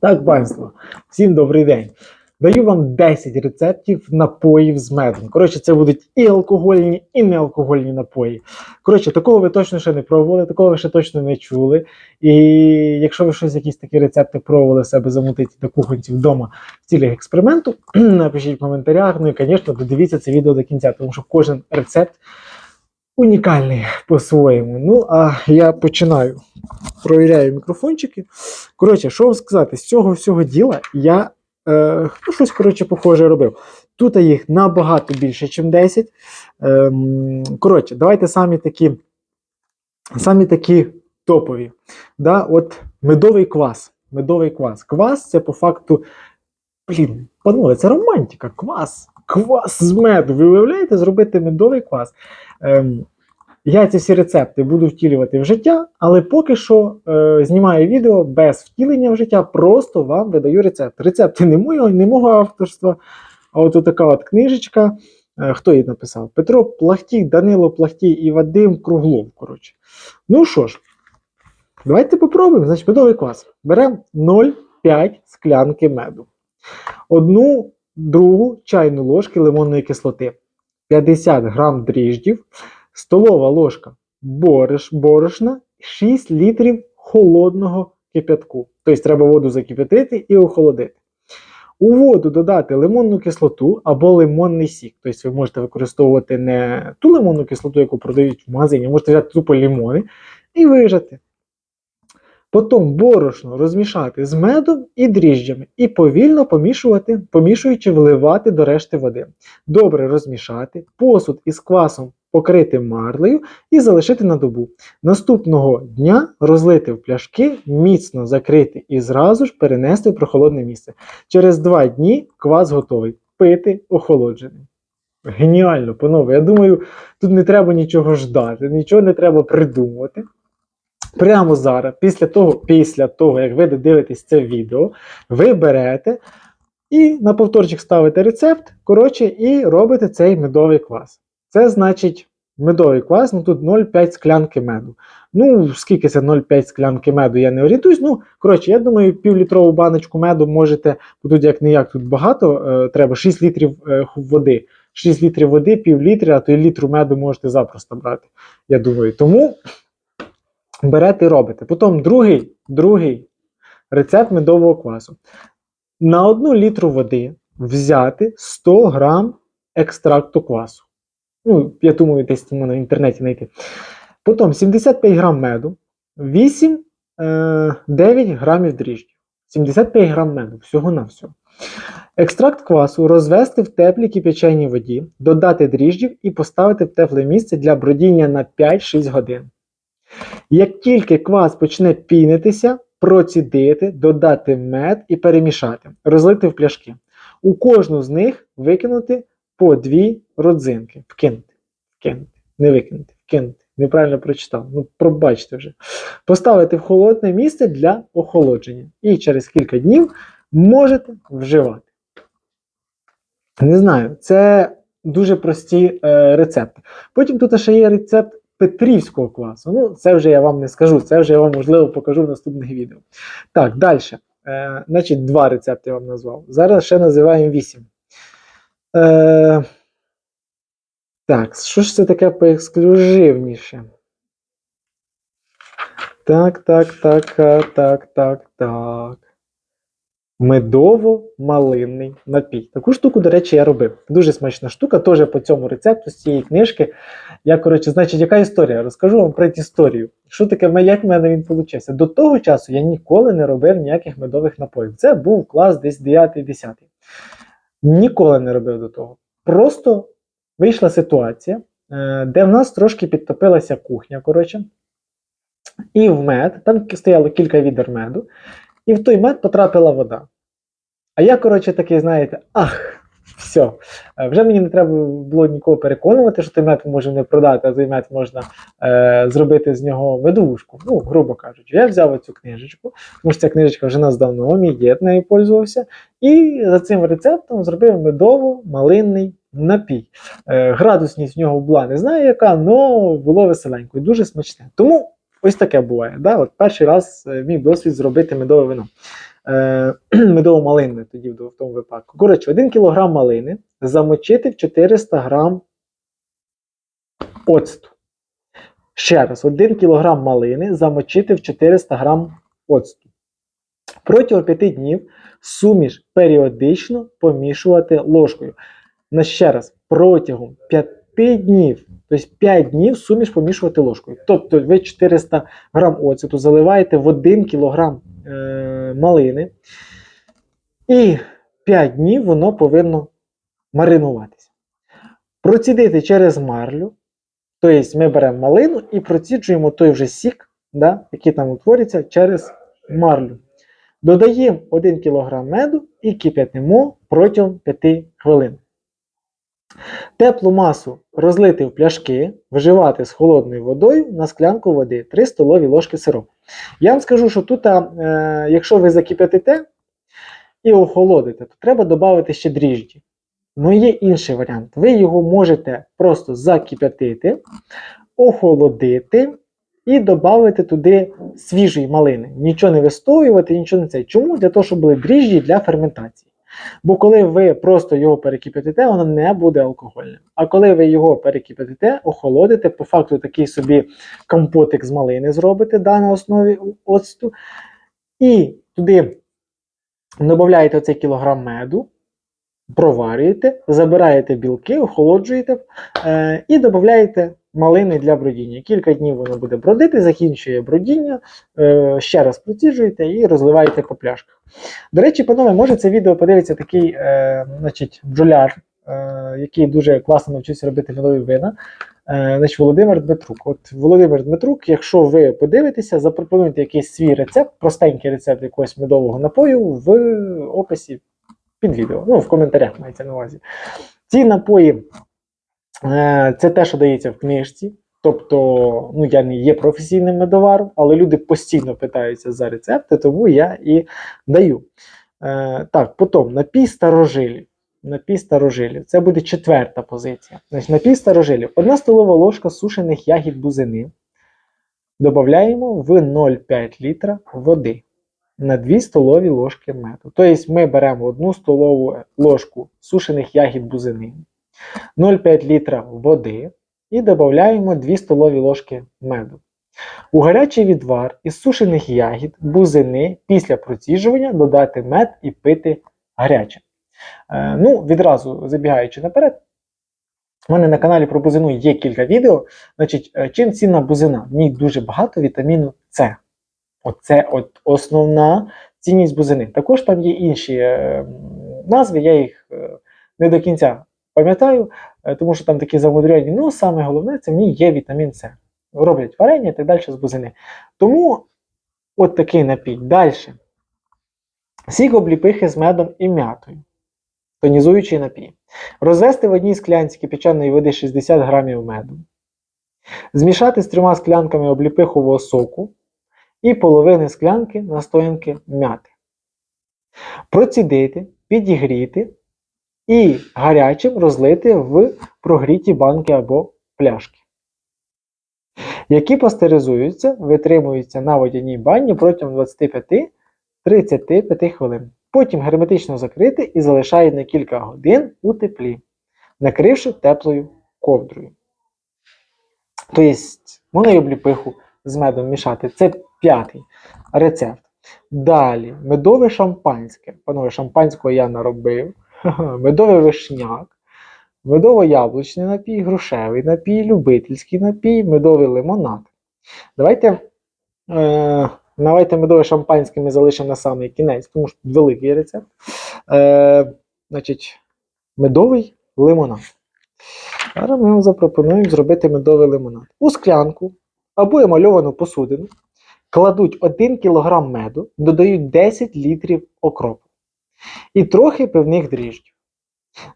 Так, панство, всім добрий день. Даю вам 10 рецептів напоїв з медом. Коротше, це будуть і алкогольні, і неалкогольні напої. Коротше, такого ви точно ще не пробували, такого ви ще точно не чули. І якщо ви щось якісь такі рецепти пробували себе замутити до кухонців вдома в цілях експерименту, напишіть в коментарях. Ну і, звісно, додивіться це відео до кінця, тому що кожен рецепт унікальний по-своєму. Ну, а я починаю. Провіряю мікрофончики. Коротше, що вам сказати, з цього всього діла я е, ну, щось коротше, похоже робив. Тут їх набагато більше, ніж 10. Ем, коротше, давайте самі такі, самі такі топові. Да? От медовий квас. Медовий квас. Квас це по факту. Блін, панове, це романтика. Квас. Квас з меду. Ви уявляєте, зробити медовий квас. Ем, я ці всі рецепти буду втілювати в життя, але поки що е, знімаю відео без втілення в життя, просто вам видаю рецепт. Рецепти не мого, не мого авторства. А от така от книжечка. Е, хто її написав? Петро Плахтій, Данило Плахтій і Вадим Круглов. Коротше. Ну що ж, давайте попробуємо. Значить, медовий квас. Беремо 0,5 склянки меду. Одну другу чайну ложки лимонної кислоти, 50 грам дріждів, столова ложка бориш, борошна, 6 літрів холодного кип'ятку. Тобто треба воду закип'ятити і охолодити. У воду додати лимонну кислоту або лимонний сік. Тобто ви можете використовувати не ту лимонну кислоту, яку продають в магазині, можете взяти тупо лимони і вижати. Потім борошно розмішати з медом і дріжджами і повільно помішувати, помішуючи, вливати до решти води. Добре розмішати, посуд із квасом покрити марлею і залишити на добу. Наступного дня розлити в пляшки, міцно закрити і зразу ж перенести в прохолодне місце. Через два дні квас готовий. Пити охолоджений. Геніально, панове. Я думаю, тут не треба нічого ждати, нічого не треба придумувати. Прямо зараз, після того, після того, як ви додивитесь це відео, ви берете і на повторчик ставите рецепт, коротше, і робите цей медовий квас. Це значить медовий квас, ну тут 0,5 склянки меду. Ну, скільки це 0,5 склянки меду, я не орієнтуюсь. Ну, коротше, я думаю, півлітрову баночку меду можете, бо тут як не як тут багато, е, треба 6 літрів е, води. 6 літрів води, пів літра, а то й літру меду можете запросто брати. Я думаю. Тому берете і робите. Потім другий, другий рецепт медового квасу. На одну літру води взяти 100 грам екстракту квасу. Ну, я думаю, десь можна в інтернеті знайти. Потім 75 грам меду, 8, е, 9 грамів дріжджів. 75 грам меду, всього-навсього. Екстракт квасу розвести в теплій кип'яченій воді, додати дріжджів і поставити в тепле місце для бродіння на 5-6 годин. Як тільки квас почне пінитися, процідити, додати мед і перемішати, розлити в пляшки. У кожну з них викинути по дві родзинки. Вкинути, вкинути, не викинути, вкинути. Неправильно прочитав. Ну, пробачте вже. Поставити в холодне місце для охолодження. І через кілька днів можете вживати. Не знаю, це дуже прості е, рецепти. Потім тут ще є рецепт петрівського квасу. Ну, це вже я вам не скажу, це вже я вам, можливо, покажу в наступних відео. Так, далі. Е, значить, два рецепти я вам назвав. Зараз ще називаємо вісім. Е, так, що ж це таке поексклюзивніше? Так, так, так, так, так, так, так. Медово-малинний напій. Таку штуку, до речі, я робив. Дуже смачна штука, теж по цьому рецепту з цієї книжки. Я, коротше, значить, яка історія? Розкажу вам про історію. Що таке, як в мене він получився? До того часу я ніколи не робив ніяких медових напоїв. Це був клас десь 9-10. Ніколи не робив до того. Просто вийшла ситуація, е, де в нас трошки підтопилася кухня, коротше. І в мед, там стояло кілька відер меду, і в той мед потрапила вода. А я, коротше, такий, знаєте, ах, все. Вже мені не треба було нікого переконувати, що той мед можемо не продати, а той мед можна е, зробити з нього медовушку. Ну, грубо кажучи, я взяв цю книжечку, тому що ця книжечка вже нас давно, мій нею пользувався. І за цим рецептом зробив медово-малинний напій. Е, градусність в нього була не знаю яка, але було веселенько і дуже смачне. Тому ось таке буває. Да? От Перший раз е, мій досвід зробити медове вино. е, медово-малинне тоді в в тому випадку. Коротше, 1 кг малини замочити в 400 г оцту. Ще раз, 1 кг малини замочити в 400 г оцту. Протягом 5 днів суміш періодично помішувати ложкою. На ще раз, протягом 5 днів, тобто 5 днів суміш помішувати ложкою. Тобто ви 400 г оцету заливаєте в 1 кг е, малини, і 5 днів воно повинно маринуватися. Процідити через марлю. Тобто ми беремо малину і проціджуємо той вже сік, да, який там утворюється через марлю. Додаємо 1 кг меду і кип'ятимо протягом 5 хвилин. Теплу масу розлити в пляшки, вживати з холодною водою на склянку води 3 столові ложки сиропу. Я вам скажу, що тут, е, якщо ви закип'ятите і охолодите, то треба додати ще дріжджі. Ну є інший варіант. Ви його можете просто закип'ятити, охолодити і додати туди свіжої малини. Нічого не вистоювати, нічого не це. Чому? Для того, щоб були дріжджі для ферментації. Бо коли ви просто його перекип'ятите, воно не буде алкогольним. А коли ви його перекип'ятите, охолодите, по факту такий собі компотик з малини зробите да, на основі оцту, і туди додаєте оцей кілограм меду, проварюєте, забираєте білки, охолоджуєте е, і додаєте малини для бродіння. Кілька днів воно буде бродити, закінчує бродіння, е, ще раз проціджуєте і розливаєте по пляшках. До речі, панове, може це відео подивиться такий е, значить, бджоляр, е, який дуже класно навчився робити медові вина. Е, значить, Володимир Дмитрук. От Володимир Дмитрук, якщо ви подивитеся, запропонуйте якийсь свій рецепт, простенький рецепт якогось медового напою в описі під відео. Ну, в коментарях мається на увазі. Ці напої е, це те, що дається в книжці. Тобто, ну я не є професійним медоваром, але люди постійно питаються за рецепти, тому я і даю. Е, Так, потім напій старожилів. Напій старожилів. Це буде четверта позиція. Значить, Напій старожилів. Одна столова ложка сушених ягід бузини. Додаємо в 0,5 літра води на 2 столові ложки меду. Тобто ми беремо 1 столову ложку сушених ягід бузини, 0,5 літра води і додаємо 2 столові ложки меду. У гарячий відвар із сушених ягід, бузини після проціжування додати мед і пити гаряче. Е, ну, Відразу забігаючи наперед, у мене на каналі про бузину є кілька відео. Значить, е, Чим цінна бузина? В ній дуже багато вітаміну С. Оце от основна цінність бузини. Також там є інші е, назви, я їх е, не до кінця пам'ятаю, е, тому що там такі замудрені. Ну, саме головне, це в ній є вітамін С. Роблять варення і так далі з бузини. Тому от такий напій. Далі. Сік обліпихи з медом і м'ятою. Тонізуючий напій. Розвести в одній склянці кипяченої води 60 грамів меду. Змішати з трьома склянками обліпихового соку і половини склянки настоянки м'яти. Процідити, підігріти і гарячим розлити в прогріті банки або пляшки, які пастеризуються, витримуються на водяній бані протягом 25-35 хвилин. Потім герметично закрити і залишають на кілька годин у теплі, накривши теплою ковдрою. Тобто, можна й обліпиху з медом мішати. Це п'ятий рецепт. Далі, медове шампанське. Панове, шампанського я наробив. Медовий вишняк, медово-яблучний напій, грушевий напій, любительський напій, медовий лимонад. Давайте е, давайте медове шампанське ми залишимо на самий кінець, тому що великий рецепт. Е, Значить, медовий лимонад. Зараз ми вам запропонуємо зробити медовий лимонад. У склянку або емальовану посудину кладуть 1 кг меду, додають 10 літрів окропу і трохи пивних дріжджів.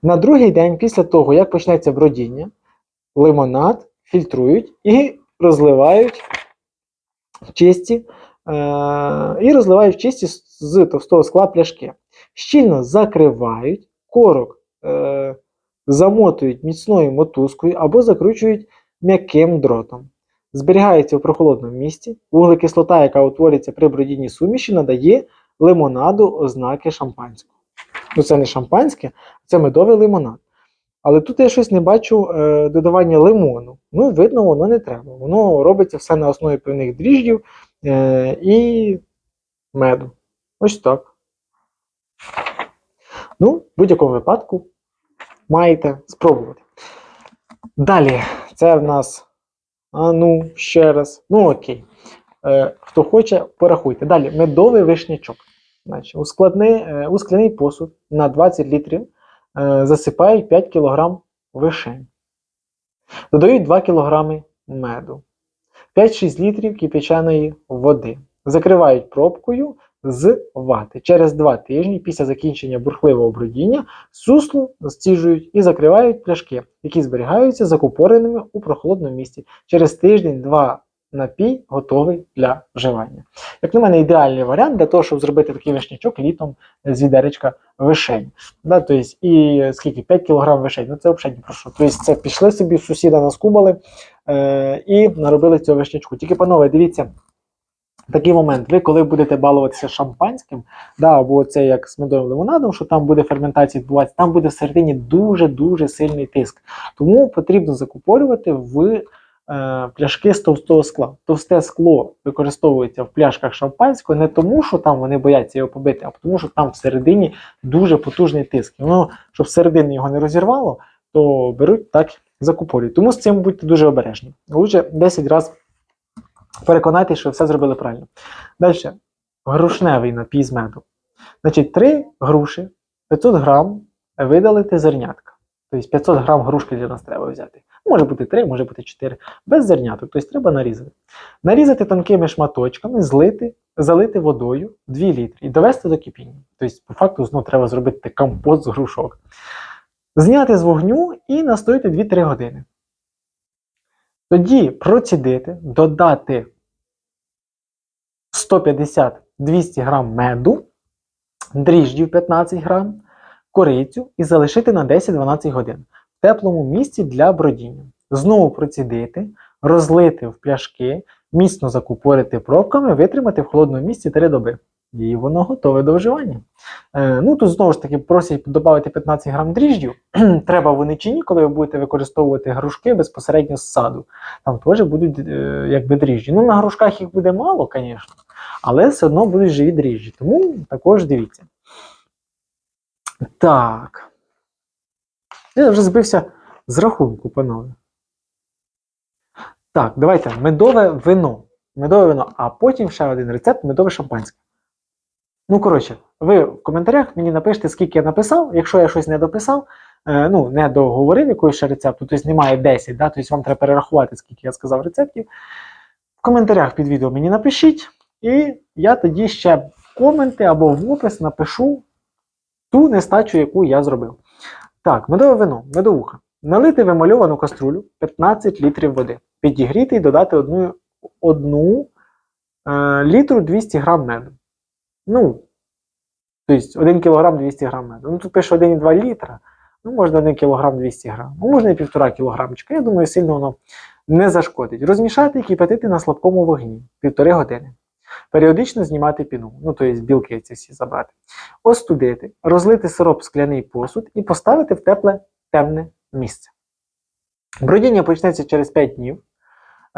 На другий день, після того, як почнеться бродіння, лимонад фільтрують і розливають чисті, е- і розливають чисті з товстого скла пляшки. Щільно закривають, корок е- замотують міцною мотузкою або закручують м'яким дротом. Зберігається в прохолодному місці. Вуглекислота, яка утворюється при бродінні суміші, надає лимонаду ознаки шампанського. Ну, це не шампанське, це медовий лимонад. Але тут я щось не бачу е, додавання лимону. Ну, видно, воно не треба. Воно робиться все на основі певних дріждів е, і меду. Ось так. Ну, в будь-якому випадку маєте спробувати. Далі, це в нас. А ну, ще раз. Ну, окей. Е, хто хоче, порахуйте. Далі, медовий вишнячок. Значить, у, складний, е, у скляний посуд на 20 літрів е, засипають 5 кг вишень. Додають 2 кг меду. 5-6 літрів кипяченої води. Закривають пробкою з вати. Через 2 тижні після закінчення бурхливого бродіння сусло зціжують і закривають пляшки, які зберігаються закупореними у прохолодному місці. Через тиждень-два напій готовий для вживання. Як на мене, ідеальний варіант для того, щоб зробити такий вишнячок літом з відеречка вишень. Да, тобто, і скільки? 5 кг вишень. Ну це взагалі ні про що. Тобто це пішли собі, сусіда наскубали е, і наробили цього вишнячку. Тільки, панове, дивіться. Такий момент, ви коли будете балуватися шампанським, да, або це як з медовим лимонадом, що там буде ферментація відбуватися, там буде всередині дуже-дуже сильний тиск. Тому потрібно закупорювати в пляшки з товстого скла. Товсте скло використовується в пляшках шампанського не тому, що там вони бояться його побити, а тому, що там всередині дуже потужний тиск. І воно, щоб всередині його не розірвало, то беруть так закупорюють. Тому з цим будьте дуже обережні. Лучше 10 разів переконайтеся, що все зробили правильно. Далі, грушневий напій з меду. Значить, 3 груші, 500 грам видалити зернятка. Тобто 500 грам грушки для нас треба взяти. Може бути 3, може бути 4. Без зерняток, тобто треба нарізати. Нарізати тонкими шматочками, злити, залити водою 2 літри і довести до кипіння. Тобто, по факту, знову треба зробити компот з грушок. Зняти з вогню і настояти 2-3 години. Тоді процідити, додати 150-200 грам меду, дріждів 15 грам, корицю і залишити на 10-12 годин в теплому місці для бродіння. Знову процідити, розлити в пляшки, міцно закупорити пробками, витримати в холодному місці 3 доби. І воно готове до вживання. Е, ну Тут знову ж таки просять додати 15 грам дріждів. Треба вони чи ні, коли ви будете використовувати грушки безпосередньо з саду. Там теж будуть е, якби дріжджі. Ну, на грушках їх буде мало, звісно, але все одно будуть живі дріжджі. Тому також дивіться. Так. Я вже збився з рахунку, панове. Так, давайте медове вино. Медове вино, а потім ще один рецепт медове шампанське. Ну, коротше, ви в коментарях мені напишете, скільки я написав. Якщо я щось не дописав, е, ну, не договорив якогось ще рецепту, тобто немає 10, да, тобто вам треба перерахувати, скільки я сказав рецептів. В коментарях під відео мені напишіть, і я тоді ще в коменти або в опис напишу ту нестачу, яку я зробив. Так, медове вино, медовуха. Налити вимальовану каструлю 15 літрів води. Підігріти і додати одну, одну е, літру 200 грам меду. Ну, тобто 1 кг 200 грам меду. Ну, тут пише 1,2 літра. Ну, можна 1 кг 200 грам. Ну, можна і 1,5 кг. Я думаю, сильно воно не зашкодить. Розмішати і кипятити на слабкому вогні півтори години. Періодично знімати піну, ну тобто білки ці всі забрати. Остудити, розлити сироп в скляний посуд і поставити в тепле темне місце. Бродіння почнеться через 5 днів,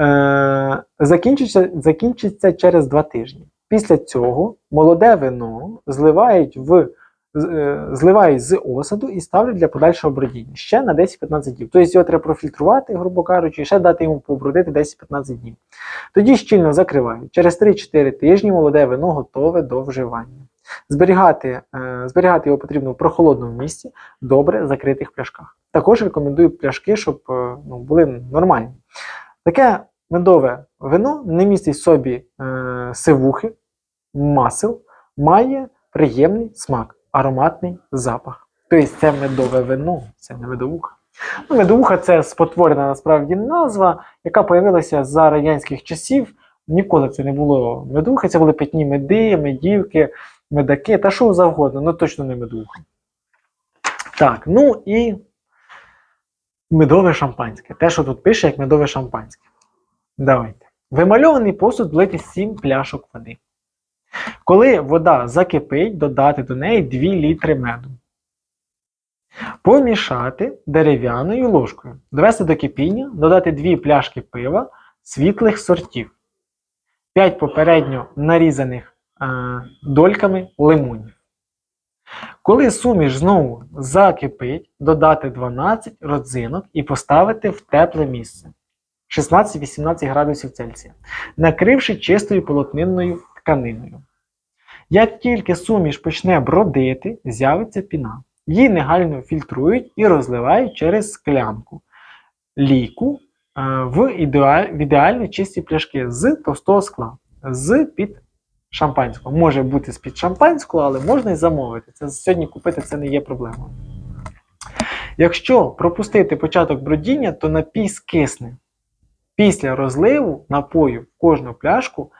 е- закінчиться, закінчиться через 2 тижні. Після цього молоде вино зливають в зливають з осаду і ставлять для подальшого бродіння ще на 10-15 днів. Тобто його треба профільтрувати, грубо кажучи, і ще дати йому побродити 10-15 днів. Тоді щільно закривають. Через 3-4 тижні молоде вино готове до вживання. Зберігати, е, зберігати його потрібно в прохолодному місці, добре закритих пляшках. Також рекомендую пляшки, щоб е, ну, були нормальні. Таке медове вино не містить в собі е, сивухи, масел, має приємний смак, ароматний запах. Тобто це медове вино, це не медовуха. Ну, медовуха це спотворена насправді назва, яка з'явилася за радянських часів. Ніколи це не було медухи, це були питні меди, медівки, медаки та що завгодно, ну точно не медуха. Так, ну і медове шампанське. Те, що тут пише, як медове шампанське. Давайте. Вимальований посуд влити 7 пляшок води. Коли вода закипить, додати до неї 2 літри меду. Помішати дерев'яною ложкою. Довести до кипіння, додати 2 пляшки пива світлих сортів. 5 попередньо нарізаних е, дольками лимонів. Коли суміш знову закипить, додати 12 родзинок і поставити в тепле місце 16-18 градусів Цельсія, накривши чистою полотнинною тканиною. Як тільки суміш почне бродити, з'явиться піна. Її негайно фільтрують і розливають через склянку лійку е, в, ідеаль- в ідеально чисті пляшки з товстого скла, з під шампанського. Може бути з під шампанського, але можна і замовити. Це сьогодні купити це не є проблемою. Якщо пропустити початок бродіння, то напій скисне. Після розливу напою в кожну пляшку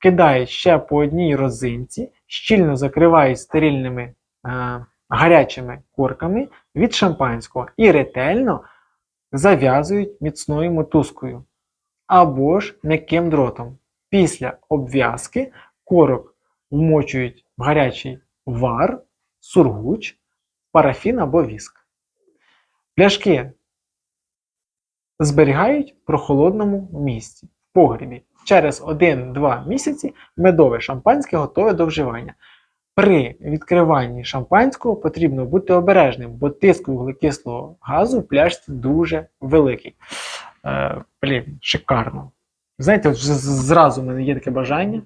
вкидають ще по одній розинці, щільно закривають стерильними е, гарячими корками від шампанського і ретельно зав'язують міцною мотузкою або ж м'яким дротом. Після обв'язки корок вмочують в гарячий вар, сургуч, парафін або віск. Пляшки зберігають в прохолодному місці в погрібі. Через 1-2 місяці медове шампанське готове до вживання. При відкриванні шампанського потрібно бути обережним, бо тиск вуглекислого газу в пляшці дуже великий. Е, блін, шикарно. Знаєте, от зразу в мене є таке бажання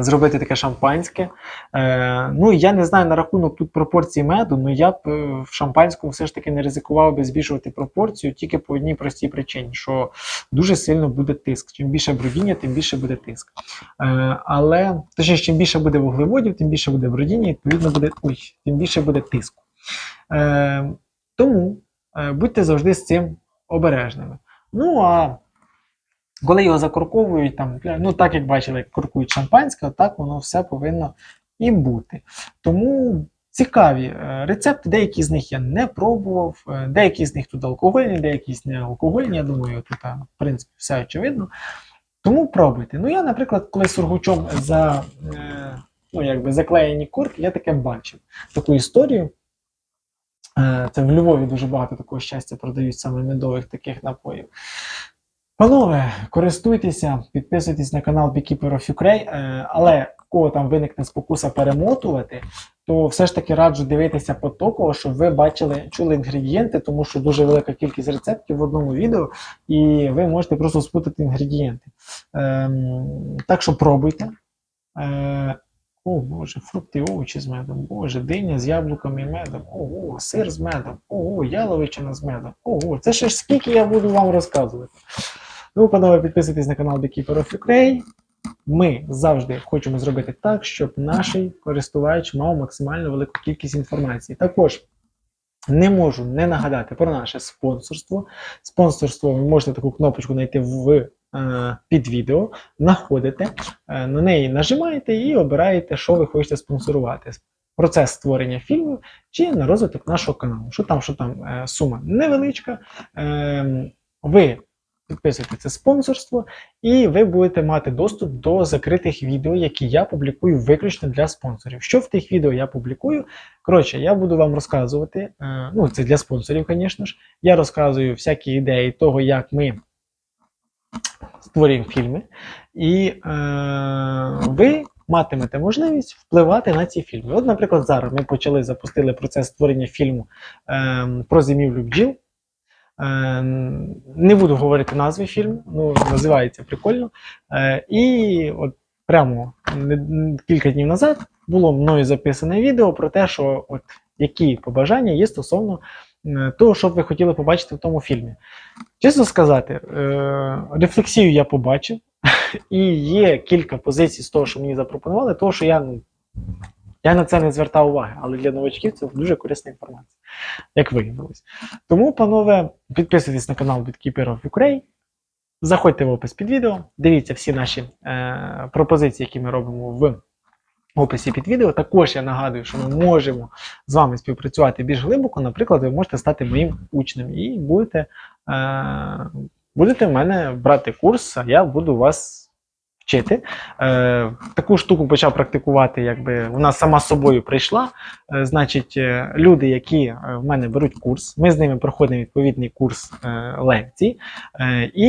зробити таке шампанське. Е, ну, я не знаю на рахунок тут пропорції меду, але я б е, в шампанському все ж таки не ризикував би збільшувати пропорцію тільки по одній простій причині, що дуже сильно буде тиск. Чим більше бродіння, тим більше буде тиск. Е, але точніше, чим більше буде вуглеводів, тим більше буде бродіння, відповідно буде ой, тим більше буде тиску. Е, тому е, будьте завжди з цим обережними. Ну а коли його закорковують, там, ну так як бачили, як коркують шампанське, так воно все повинно і бути. Тому цікаві е, рецепти, деякі з них я не пробував, е, деякі з них тут алкогольні, деякі з не алкогольні. Я думаю, тут в принципі все очевидно. Тому пробуйте. Ну, я, наприклад, коли сургучом за, е, ну, якби заклеєні корки, я таке бачив. Таку історію. Е, Це в Львові дуже багато такого щастя продають саме медових таких напоїв. Панове, користуйтеся, підписуйтесь на канал Beekeeper of Ukraine, е, але кого там виникне спокуса перемотувати, то все ж таки раджу дивитися потоково, щоб ви бачили, чули інгредієнти, тому що дуже велика кількість рецептів в одному відео, і ви можете просто спутати інгредієнти. Ем, так що пробуйте. Е, о, Боже, фрукти, овочі з медом, Боже, диня з яблуками і медом, ого, сир з медом, ого, яловичина з медом, ого, це ще ж скільки я буду вам розказувати. Ну, панове, підписуйтесь на канал Beekeeper of Ukraine. Ми завжди хочемо зробити так, щоб наш користувач мав максимально велику кількість інформації. Також не можу не нагадати про наше спонсорство. Спонсорство ви можете таку кнопочку знайти в, е, під відео, знаходите, е, на неї нажимаєте і обираєте, що ви хочете спонсорувати. Процес створення фільмів чи на розвиток нашого каналу. Що там, що там е, сума невеличка. Е, ви підписуєте це спонсорство, і ви будете мати доступ до закритих відео, які я публікую виключно для спонсорів. Що в тих відео я публікую? Коротше, я буду вам розказувати, е, ну це для спонсорів, звісно ж. Я розказую всякі ідеї того, як ми створюємо фільми, і е, ви матимете можливість впливати на ці фільми. От, наприклад, зараз ми почали запустили процес створення фільму е, про зимівлю бджіл. Е, Не буду говорити назви фільму, ну називається прикольно. Е, І от прямо кілька днів назад було мною записане відео про те, що от які побажання є стосовно е, того, що б ви хотіли побачити в тому фільмі. Чесно сказати, е, рефлексію я побачив, і є кілька позицій з того, що мені запропонували, того, що я, я на це не звертав уваги, але для новачків це дуже корисна інформація, як виявилось. Тому, панове, підписуйтесь на канал Bitkeeper of Ukraine, заходьте в опис під відео, дивіться всі наші е, пропозиції, які ми робимо в описі під відео. Також я нагадую, що ми можемо з вами співпрацювати більш глибоко. Наприклад, ви можете стати моїм учнем і будете, е, будете в мене брати курс, а я буду вас вчити. Е, таку штуку почав практикувати, якби вона сама собою прийшла. Е, значить, е, люди, які е, в мене беруть курс, ми з ними проходимо відповідний курс е, лекцій, е, і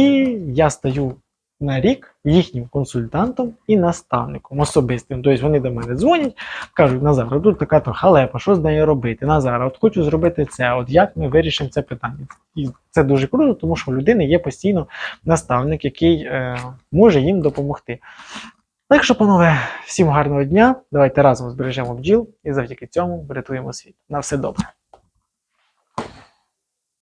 я стаю на рік їхнім консультантом і наставником особистим. Тобто вони до мене дзвонять, кажуть, Назар, тут така то халепа, що з нею робити? Назар, от хочу зробити це, от як ми вирішимо це питання. І це дуже круто, тому що у людини є постійно наставник, який е, може їм допомогти. Так що, панове, всім гарного дня. Давайте разом збережемо бджіл і завдяки цьому врятуємо світ. На все добре.